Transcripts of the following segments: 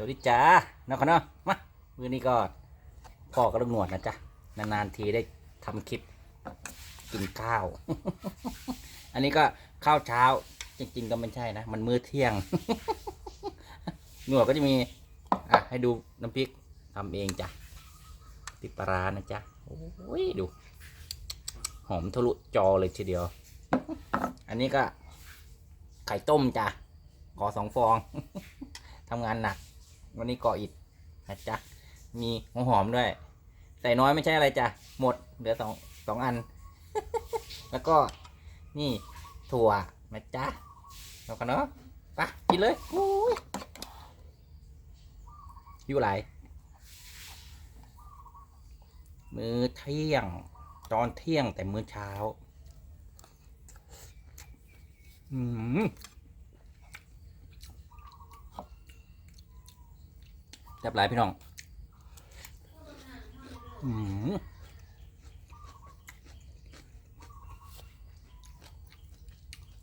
สวัสดีจ้าน้องขนมมามือนี้ก็พ่อกระหนวดนะจ๊ะนานๆทีได้ทำคลิปกินข้าว อันนี้ก็ข้าวเช้า จริง ๆ ก็ไม่ใช่นะ มันมื้อเที่ยงหนวดก็จะมีอะให้ดูน้ำพริกทำเองจ้ะพริกปลาร้านะจ๊ะโอ้ยดู หอมทะลุจอเลยทีเดียว อันนี้ก็ไข่ต้มจ้ะขอสองฟองทำงานหนัก วันนี้ก่ออิดนะจ๊ะมีหัวหอมด้วย ใส่น้อยไม่ใช่อะไรจ้ะหมดเหลือสองสองอัน แล้วก็นี่ถั่วนะจ๊ะเรากันเนาะไปกินเลยอุ้ยอยู่ไหลมื้อเที่ยง ตอนเที่ยงแต่มื้อเช้า อืม ซ่บหลายพี่น้องอืม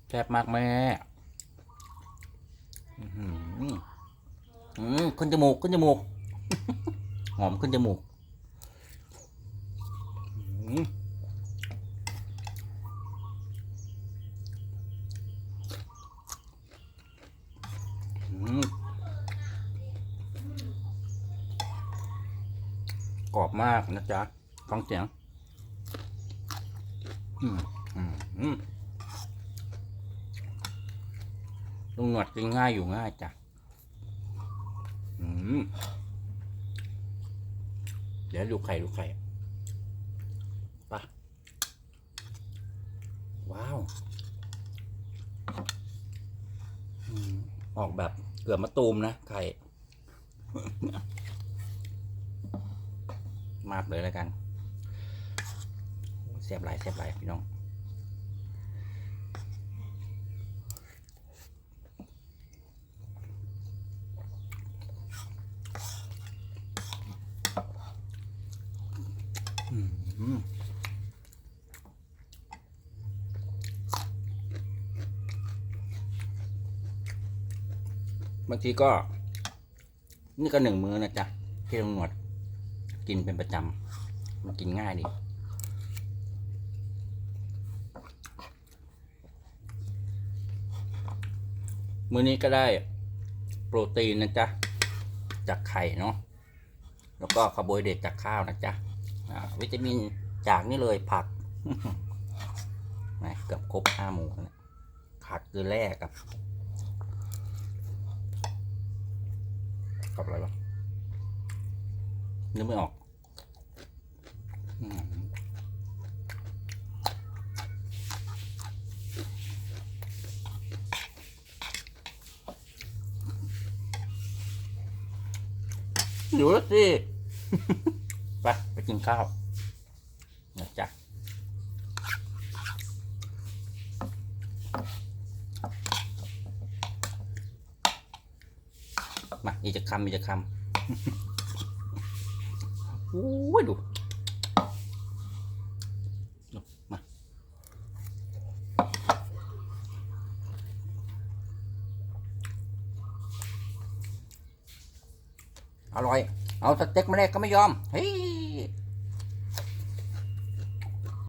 แซ่บมากแม่อือหืออืมขึ้นจมูกขึ้นจมูก หอมขึ้นจมูก อืมอืม กรอบมากนะจ๊ะฟังเสียง อืมอืมอืมลุงหนวดกินง่ายอยู่ง่ายจ้ะอืมเดี๋ยวดูไข่ดูไข่ไปะว้าวอออกแบบเกือบมะตูมนะไข่ มากเลยแล้วกันเสียบหลายเสียบหลายพี่น้องบางทีก็ นี่ก็หนึ่งมือนะจ๊ะที่ลุงหนวด กินเป็นประจำ มันกินง่ายดีมื้อนี้ก็ได้โปรตีนนะจ๊ะ จากไข่เนาะแล้วก็คาร์โบไฮเดรตจากข้าวนะจ๊ะวิตามินจากนี่เลยผักแหม่เกือบครบห้าหมู่แล้วขาดเกลือแร่กับ กับอะไรวะ นึกไม่ออกอืมอยู่แล้วสิ ไป ไปกินข้าวนะจ๊ะมาอีกจะคำอีกจะคำ อ้ยดูมาอร่อย เอาสเต็กมาแรกก็ไม่ยอม เฮ้ย